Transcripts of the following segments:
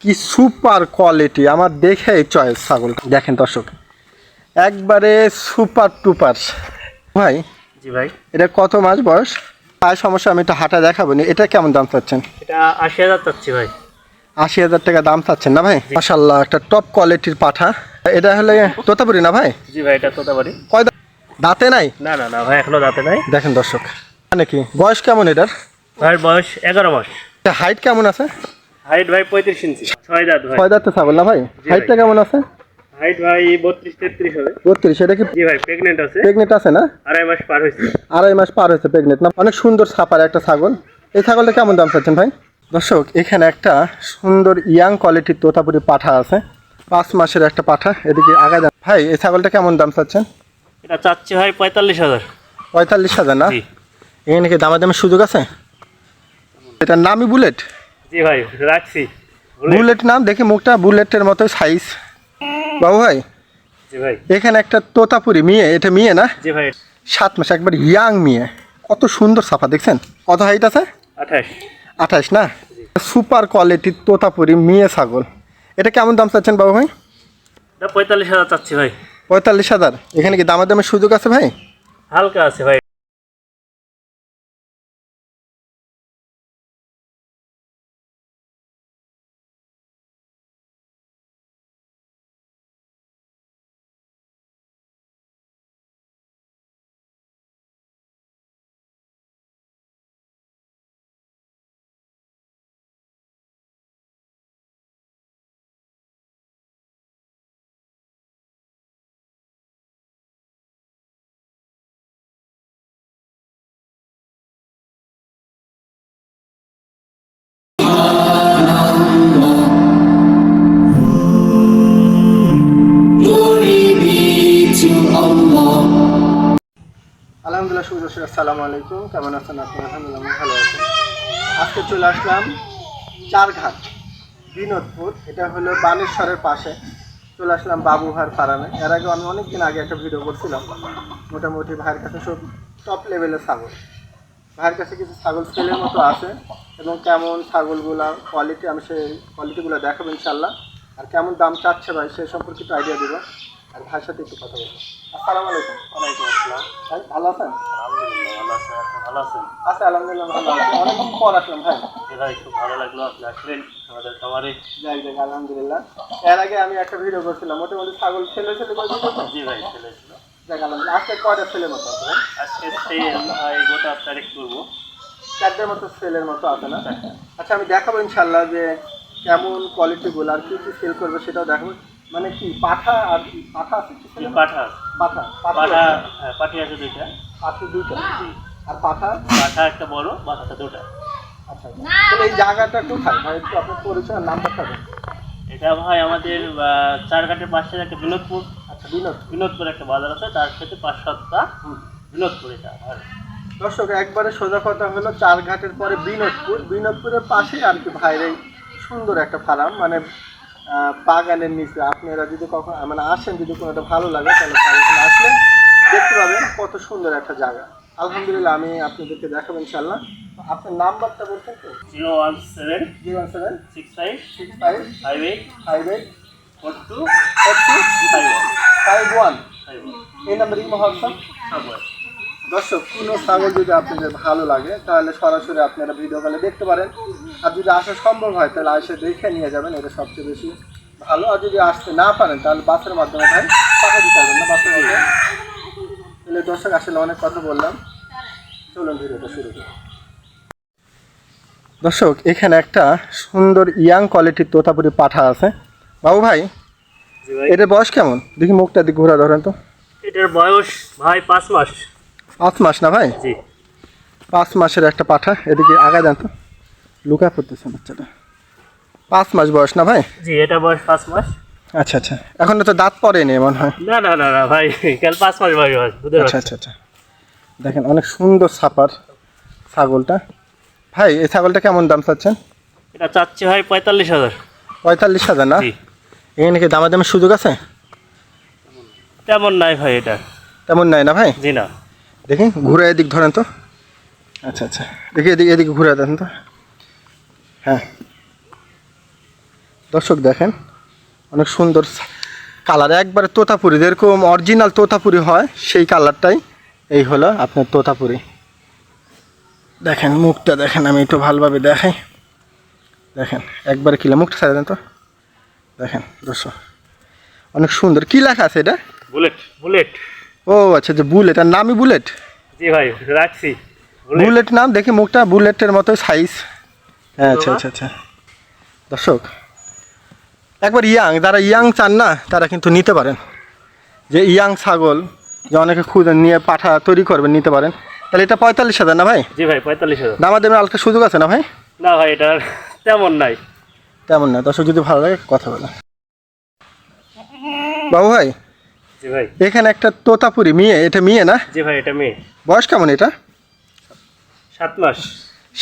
কি super quality আমার দেখে চয়েস ছাগল। দেখেন দর্শক একবারে সুপার টুপার। ভাই জি ভাই। এটা কত মাস বয়স? আর সমস্যা আমি একটু হাঁটা দেখাবো নি। এটা কেমন দাম চাচ্ছেন? এটা আশি হাজার চাচ্ছি ভাই। আশি হাজার টাকা দাম চাচ্ছেন না ভাই? মাসাল্লাহ একটা টপ কোয়ালিটির পাঠা। এটা হলে তোতাপুরি না ভাই? জি ভাই এটা তোতাপুরি। কয় দাঁতে নাই? না না না ভাই এখনও দাঁতে নাই। দেখেন দর্শক মানে কি বয়স কেমন এটার? ভাই বয়স এগারো মাস। হাইট কেমন আছে? হাইট ভাই পঁয়ত্রিশ ইঞ্চি। ছয় দাঁত ভাই। ছয় দাঁতে ছাগল না ভাই। হাইটটা কেমন আছে? হাইট ভাই বত্রিশ তেত্রিশ হবে। বত্রিশ এটা কি জি ভাই প্রেগনেন্ট আছে। প্রেগনেন্ট আছে না? আড়াই মাস পার হয়েছে। আড়াই মাস পার হয়েছে প্রেগনেন্ট না? অনেক সুন্দর ছাপার একটা ছাগল। এই ছাগলটা কেমন দাম চাচ্ছেন ভাই? দর্শক এখানে একটা সুন্দর ইয়াং কোয়ালিটির তোতাপুরি পাঠা আছে। পাঁচ মাসের একটা পাঠা এদিকে আগা যান। ভাই এই ছাগলটা কেমন দাম চাচ্ছেন? এটা চাচ্ছি ভাই পঁয়তাল্লিশ হাজার। পঁয়তাল্লিশ হাজার না? এখানে কি দামাদামের সুযোগ আছে? এটার নামই বুলেট? জি ভাই রাখছি। বুলেট নাম দেখি মুখটা বুলেটের মতো সাইজ বাবু ভাই জি ভাই। এখানে একটা তোতাপুরি মেয়ে এটা মেয়ে না? জি ভাই। সাত মাস একবার ইয়াং মেয়ে। কত সুন্দর সাফা দেখছেন? কত হাইট আছে? আঠাশ। আঠাশ না? সুপার কোয়ালিটির তোতাপুরি মেয়ে ছাগল। এটা কেমন দাম চাচ্ছেন বাবু ভাই? পঁয়তাল্লিশ হাজার চাচ্ছি ভাই। পঁয়তাল্লিশ হাজার। এখানে কি দামের দামের সুযোগ আছে ভাই? হালকা আছে ভাই। আসসালামু আলাইকুম কেমন আছেন আপনি আলহামদুলিল্লাহ ভালো আছি। আজকে চলে আসলাম চারঘাট বিনোদপুর। এটা হলো বানেশ্বরের পাশে। চলে আসলাম বাবুহার ফার্মে। এর আগে আমি অনেক দিন আগে একটা ভিডিও করছিলাম। মোটামুটি ভাইয়ের কাছে সব টপ লেভেলের ছাগল। ভাইয়ের কাছে কিছু ছাগল সেলের মতো আছে এবং কেমন ছাগলগুলা কোয়ালিটি আমি সেই কোয়ালিটিগুলো দেখাবো ইনশাল্লাহ আর কেমন দাম চাচ্ছে ভাই সে সম্পর্কে একটু আইডিয়া দেবো। আর ভাইয়ের সাথে একটু কথা বলব। আসসালামু আলাইকুম। ওয়ালাইকুম আসসালাম। ভাই ভালো আছেন? আছে আপনি ভালো আছেন? আচ্ছা আলহামদুলিল্লাহ ভালো আছি। অনেকদিন পর আসলাম ভাই। ভাই খুব ভালো লাগল আপনি আসলেন আমাদের খামারে যাই যাক আলহামদুলিল্লাহ। এর আগে আমি একটা ভিডিও করছিলাম মোটামুটি ছাগল ছেলে ছেলে করে জি ভাই ছেলে ছিল। যাক আলহামদুলিল্লাহ আজকে কয়টা ছেলে মতো আছে আজকে সেই গোটা তারিখ করব। চারটের মতো সেলের মতো আছে না? আচ্ছা আমি দেখাবো ইনশাল্লাহ যে কেমন কোয়ালিটি কোয়ালিটিগুলো আর কি কি সেল করবে সেটাও দেখাবো। মানে কি পাঠা আর কি পাঠা আছে কি পাঠা পাঠা পাঠা পাঠা হ্যাঁ পাঠি আছে দুইটা। পাঠা দুইটা? আর পাঠা পাঠা একটা বড় পাঠাটা দুটা। আচ্ছা। তাহলে এই জায়গাটা কোথায় ভাই একটু আপনার পরিচয় নাম্বার থাকবে এটা ভাই আমাদের চারঘাটের পাশে একটা বিনোদপুর। আচ্ছা বিনোদ বিনোদপুর একটা বাজার আছে তার সাথে পাঁচ সাতটা বিনোদপুর এটা আর দর্শক একবারে সোজা কথা হলো চার ঘাটের পরে বিনোদপুর। বিনোদপুরের পাশে আর কি ভাইয়ের এই সুন্দর একটা ফার্ম মানে বাগানের নিচে। আপনারা যদি কখন মানে আসেন যদি কোনো একটা ভালো লাগে তাহলে আসলে দেখতে পাবেন কত সুন্দর একটা জায়গা। আলহামদুলিল্লাহ আমি আপনাদেরকে দেখাবো ইনশাল্লাহ আপনার নাম্বারটা বলছেন তো? Zero one seven zero seven six five six five five eight five eight four two four two five one. Five one. One এই নাম্বারে হোয়াটসঅ্যাপ সাবওয়ে দর্শক কোনো ছাগল যদি আপনাদের ভালো লাগে তাহলে সরাসরি আপনারা ভিডিও কলে দেখতে পারেন। আর যদি আসা সম্ভব হয় তাহলে এসে দেখে নিয়ে যাবেন এটা সবচেয়ে বেশি ভালো। আর যদি আসতে না পারেন তাহলে বাসের মাধ্যমে ভাই টাকা দিতে পারবেন না বাসের মাধ্যমে। তাহলে দর্শক আসলে অনেক কথা বললাম। চলুন ভিডিওটা শুরু করি। দর্শক এখানে একটা সুন্দর ইয়াং কোয়ালিটির তোতাপুরি পাঠা আছে। বাবু ভাই এটার বয়স কেমন? দেখি মুখটা দিকে ঘোরা ধরেন তো। এটার বয়স ভাই পাঁচ মাস। পাঁচ মাস না ভাই? জি। পাঁচ মাসের একটা পাঠা এদিকে আগা যান তো। লুকা পড়তেছে বাচ্চাটা। পাঁচ মাস বয়স না ভাই? জি এটা বয়স পাঁচ মাস। আচ্ছা আচ্ছা। এখন তো দাঁত পড়েনি মনে হয়। না না না না ভাই কাল পাঁচ মাস ভাই আচ্ছা আচ্ছা আচ্ছা। দেখেন অনেক সুন্দর ছাপার ছাগলটা। ভাই এই ছাগলটা কেমন দাম চাচ্ছেন? এটা চাচ্ছি ভাই পঁয়তাল্লিশ হাজার। পঁয়তাল্লিশ হাজার না? এখানে কি দামাদামের সুযোগ আছে? তেমন নাই ভাই এটা। তেমন নাই না ভাই? জি না। দেখি ঘুরে এদিক ধরেন তো। আচ্ছা আচ্ছা। দেখি এদিকে এদিকে ঘুরে দেন তো। হ্যাঁ। দর্শক দেখেন অনেক সুন্দর কালার। একবারে তোতাপুরি যেরকম অরিজিনাল তোতাপুরি হয় সেই কালারটাই এই হলো আপনার তোতাপুরি। দেখেন মুখটা দেখেন আমি একটু ভালোভাবে দেখাই। দেখেন একবার কিলো মুখটা সারা দেন তো। দেখেন দর্শক অনেক সুন্দর। কি লেখা আছে এটা? বুলেট বুলেট ও আচ্ছা যে বুলেট আর নামই বুলেট জি ভাই রাখছি। বুলেট বুলেট নাম দেখি মুখটা বুলেটের মতো সাইজ হ্যাঁ আচ্ছা আচ্ছা আচ্ছা। দর্শক একবার ইয়াং যারা ইয়াং চান না তারা কিন্তু নিতে পারেন। যে ইয়াং ছাগল যে অনেকে খুঁজে নিয়ে পাঠা তৈরি করবেন নিতে পারেন। তাহলে এটা পঁয়তাল্লিশ হাজার না ভাই? জি ভাই পঁয়তাল্লিশ হাজার। দামা দেবেন আলকা সুযোগ আছে না ভাই? না ভাই এটা তেমন নাই। তেমন না দর্শক যদি ভালো লাগে কথা বলে। বাবু ভাই জি ভাই। এখানে একটা তোতাপুরি মেয়ে এটা মেয়ে না? জি ভাই এটা মেয়ে। বয়স কেমন এটা? সাত মাস।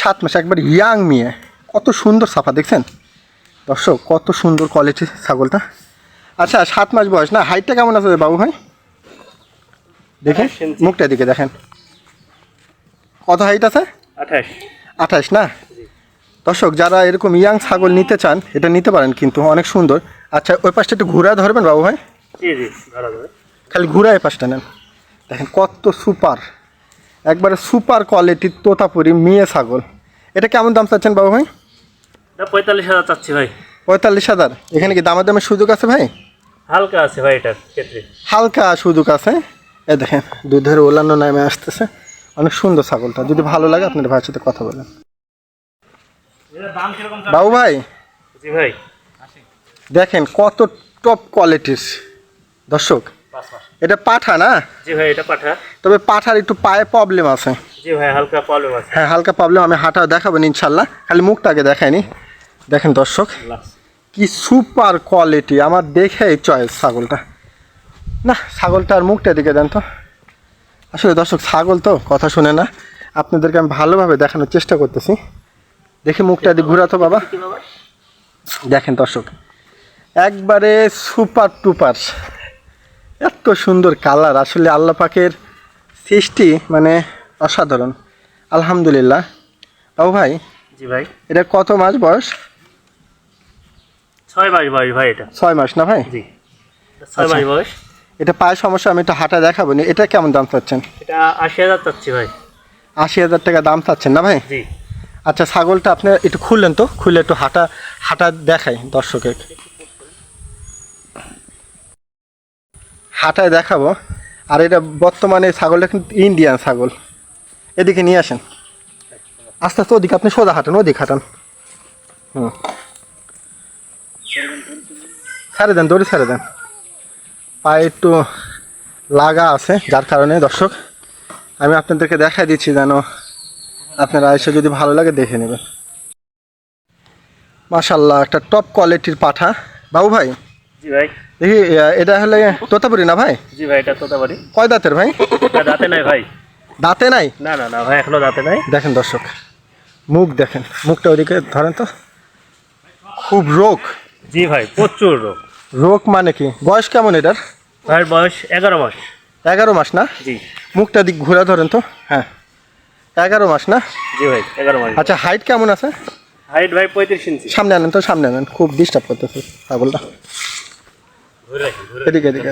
সাত মাস একবার ইয়াং মেয়ে। কত সুন্দর সাফা দেখছেন? দর্শক কত সুন্দর কোয়ালিটির ছাগলটা। আচ্ছা সাত মাস বয়স না? হাইটটা কেমন আছে বাবু ভাই দেখেন মুখটা দিকে দেখেন। কত হাইট আছে? আঠাশ। আঠাশ না? দর্শক যারা এরকম ইয়াং ছাগল নিতে চান এটা নিতে পারেন কিন্তু অনেক সুন্দর। আচ্ছা ওই পাশটা একটু ঘুরা ধরবেন বাবু ভাই খালি ঘুরা এই পাশটা নেন। দেখেন কত সুপার। একবারে সুপার কোয়ালিটির তোতাপুরি মেয়ে ছাগল। এটা কেমন দাম চাচ্ছেন বাবু ভাই পঁয়তাল্লিশ হাজার চাচ্ছি ভাই। পঁয়তাল্লিশ হাজার? এখানে কি দামের দামের সুযোগ আছে ভাই? হালকা আছে ভাই এটার ক্ষেত্রে। হালকা সুযোগ আছে। এ দেখেন দুধের ওলানো নামে আসতেছে। অনেক সুন্দর ছাগলটা। যদি ভালো লাগে আপনার ভাইয়ের সাথে কথা বলেন। দাম বাবু ভাই? জি ভাই। দেখেন কত টপ কোয়ালিটির দর্শক এটা পাঠা না? জি ভাই এটা পাঠা। তবে পাঠার একটু পায়ে প্রবলেম আছে। জি ভাই হালকা প্রবলেম আছে। হ্যাঁ হালকা প্রবলেম আমি হাঁটা দেখাবেন ইনশাল্লাহ। খালি মুখটাকে দেখায়নি। দেখেন দর্শক কি সুপার কোয়ালিটি আমার দেখে চয়েস ছাগলটা। না ছাগলটার মুখটা দিকে দেন তো। আসলে দর্শক ছাগল তো কথা শুনে না। আপনাদেরকে আমি ভালোভাবে দেখানোর চেষ্টা করতেছি। দেখি মুখটা দিয়ে ঘুরাতো বাবা। দেখেন দর্শক একবারে সুপার টুপার এত সুন্দর কালার আসলে আল্লাহ পাকের সৃষ্টি মানে অসাধারণ। আলহামদুলিল্লাহ। বাবু ভাই জি ভাই। এটা কত মাস বয়স? ছয় মাস বয়স ভাই এটা। ছয় মাস না ভাই? জি। ছয় মাস আচ্ছা। বয়স। এটা পায়ের সমস্যা আমি একটু হাঁটা দেখাবো না। এটা কেমন দাম চাচ্ছেন? এটা আশি হাজার চাচ্ছি ভাই। আশি হাজার টাকা দাম চাচ্ছেন না ভাই? জি। আচ্ছা ছাগলটা আপনি একটু খুললেন তো? খুলে একটু হাঁটা হাঁটা দেখাই দর্শকের। হাঁটায় দেখাবো। আর এটা বর্তমানে ছাগলটা কিন্তু ইন্ডিয়ান ছাগল। এদিকে নিয়ে আসেন। আস্তে আস্তে ওদিকে আপনি সোজা হাঁটান ওদিকে হাঁটান। হুম। ছেড়ে দেন দড়ি ছেড়ে দেন। পায়ে একটু লাগা আছে যার কারণে দর্শক আমি আপনাদেরকে দেখাই দিচ্ছি যেন আপনারা এসে যদি ভালো লাগে দেখে নেবেন। মাশাল্লাহ একটা টপ কোয়ালিটির পাঠা। বাবু ভাই? জি ভাই। দেখি এটা হলে তোতাপুরি না ভাই? জি ভাই এটা তোতাবাড়ি কয় দাঁতের ভাই? দাঁতে নাই ভাই। দাঁতে নাই? না না না ভাই এখনও দাঁতে নাই। দেখেন দর্শক মুখ দেখেন। মুখটা ওদিকে ধরেন তো। খুব রোগ। জি ভাই প্রচুর রোগ। রোগ মানে কি? বয়স কেমন এটার? ভাইয়ের বয়স এগারো মাস। এগারো মাস না? জি। মুখটা দিক ঘোরা ধরেন তো। হ্যাঁ। এগারো মাস না? জি ভাই এগারো মাস। আচ্ছা হাইট কেমন আছে? হাইট ভাই পঁয়ত্রিশ ইঞ্চি। সামনে আনেন তো সামনে আনেন। খুব ডিস্টার্ব করতেছে ছাগলটা। এদিকে এদিকে।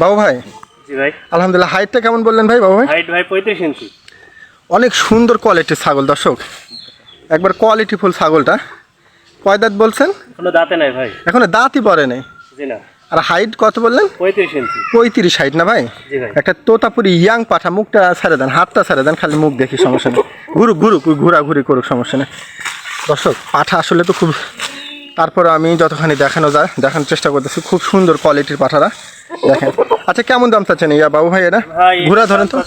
বাবু ভাই? জি ভাই। আলহামদুলিল্লাহ হাইটটা কেমন বললেন ভাই বাবু ভাই? হাইট ভাই পঁয়ত্রিশ ইঞ্চি। অনেক সুন্দর কোয়ালিটির ছাগল দর্শক। একবার কোয়ালিটি ফুল ছাগলটা। কয় দাঁত বলছেন? এখনও দাঁতে নাই ভাই। এখনও দাঁতই পড়ে নাই? জি না। আর হাইট কত বললেন? পঁয়ত্রিশ ইঞ্চি পঁয়ত্রিশ হাইট না ভাই? জি ভাই। একটা তোতাপুরি ইয়াং পাঠা মুখটা ছেড়ে দেন হাতটা ছেড়ে দেন খালি মুখ দেখি সমস্যা নেই। ঘুরুক ঘুরুক ঘোরাঘুরি করুক সমস্যা নেই। দর্শক পাঠা আসলে তো খুব তারপরে আমি যতখানি দেখানো যায় দেখানোর চেষ্টা করতেছি খুব সুন্দর কোয়ালিটির পাঠারা। দেখেন। আচ্ছা কেমন দাম চাচ্ছেন? ইয়া বাবু ভাই এটা ঘুরা ধরেন তো।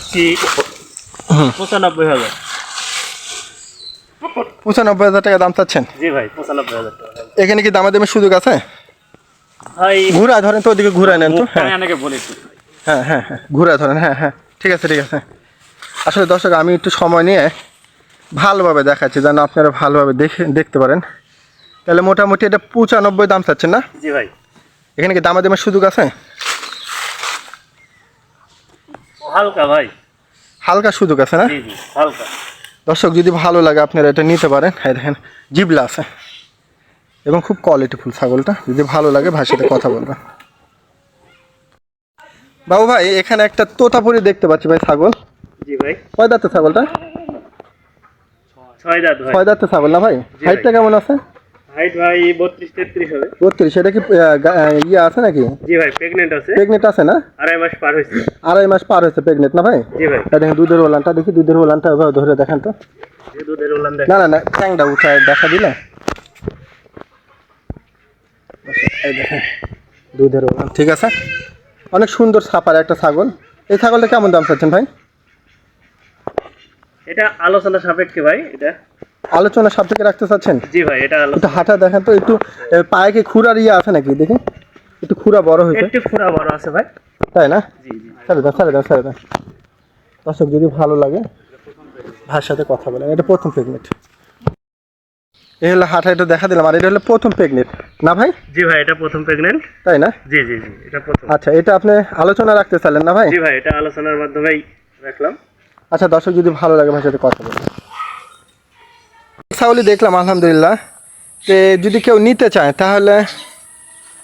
পঁচানব্বই হাজার। পঁচানব্বই হাজার টাকা দাম চাচ্ছেন? জি ভাই পঁচানব্বই হাজার টাকা। এখানে কি দামা দামের সুযোগ আছে? ভাই ঘুরা ধরেন তো ওদিকে ঘুরা নেন তো হ্যাঁ। হ্যাঁ হ্যাঁ হ্যাঁ ঘুরা ধরেন হ্যাঁ হ্যাঁ ঠিক আছে ঠিক আছে। আসলে দর্শক আমি একটু সময় নিয়ে ভালোভাবে দেখাচ্ছি যেন আপনারা ভালোভাবে দেখে দেখতে পারেন। তাহলে মোটামুটি এটা পঁচানব্বই দাম চাচ্ছেন না? জি ভাই। এখানে কি দামা দামের সুযোগ আছে? হালকা ভাই। হালকা সুযোগ আছে না? হালকা। দর্শক যদি ভালো লাগে আপনারা এটা নিতে পারেন। এই দেখেন জিবলা আছে। এবং খুব কোয়ালিটিফুল ছাগলটা। যদি ভালো লাগে ভাষাতে কথা বলবেন। বাবু ভাই এখানে একটা তোতাপুরি দেখতে পাচ্ছি ভাই ছাগল। জি ভাই। কয় দাঁতের ছাগলটা? ছয় দাঁত ছয় দাঁতের ছাগল না ভাই? ভাই। হাইটটা কেমন আছে? হাইট ভাই বত্রিশ তেত্রিশ হবে। বত্রিশ সেটা কি ইয়ে আছে নাকি? জি ভাই প্রেগনেন্ট আছে। প্রেগনেন্ট আছে না? আড়াই মাস পার হয়েছে। আড়াই মাস পার হয়েছে প্রেগনেন্ট না ভাই? জি ভাই। এই দেখেন দুধের ওলানটা দেখি দুধের ওলানটা ধরে দেখেন তো। দুধের উলান দেখ না না না ট্যাংটা উঠায় দেখা দিলে? দুধের ওলান ঠিক আছে? অনেক সুন্দর ছাপার একটা ছাগল। এই ছাগলটা কেমন দাম চাচ্ছেন ভাই? এটা আলোচনা সাপেক্ষে ভাই এটা। আলোচনা সব থেকে রাখতে চাচ্ছেন? জি ভাই এটা একটু হাঁটা দেখেন তো একটু পায়ে কি খুরার ইয়ে আছে নাকি? দেখি। একটু খুরা বড় হয়েছে। একটু ফুরা বড় আছে ভাই। তাই না? জি জি। ছেড়ে দাও ছেড়ে দাও ছেড়ে দাও। দর্শক যদি ভালো লাগে ভাইয়ের সাথে কথা বলেন। এটা প্রথম প্রেগনেন্ট এই হলো হাঁটা এটা দেখা দিলাম। আর এটা হলো প্রথম প্রেগনেন্ট না ভাই? জি ভাই এটা প্রথম প্রেগনেন্ট তাই না? জি জি জি এটা প্রথম। আচ্ছা এটা আপনি আলোচনা রাখতে চাইলেন না ভাই? জি ভাই এটা আলোচনার মাধ্যমেই রাখলাম। আচ্ছা দর্শক যদি ভালো লাগে ভাইয়ের সাথে কথা বলেন। ছাগলই দেখলাম আলহামদুলিল্লাহ। তে যদি কেউ নিতে চায় তাহলে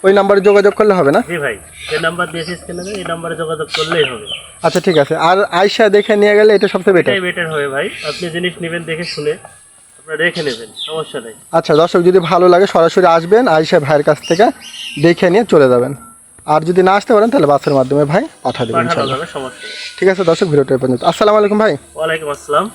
ওই নাম্বারে যোগাযোগ করলে হবে না? জি ভাই যে নাম্বার দিয়েছিস কেন এই নাম্বারে যোগাযোগ করলেই হবে। আচ্ছা ঠিক আছে। আর আয়সা দেখে নিয়ে গেলে এটা সবচেয়ে বেটার এটাই বেটার হবে ভাই। আপনি জিনিস নেবেন দেখে শুনে আপনারা রেখে নেবেন সমস্যা নেই। আচ্ছা দর্শক যদি ভালো লাগে সরাসরি আসবেন আয়সা ভাইয়ের কাছ থেকে দেখে নিয়ে চলে যাবেন। আর যদি না আসতে পারেন তাহলে বাসের মাধ্যমে ভাই পাঠা দেবেন ঠিক আছে দর্শক ভিডিওটা পর্যন্ত। আসসালামু আলাইকুম ভাই। ওয়ালাইকুম আসসালাম।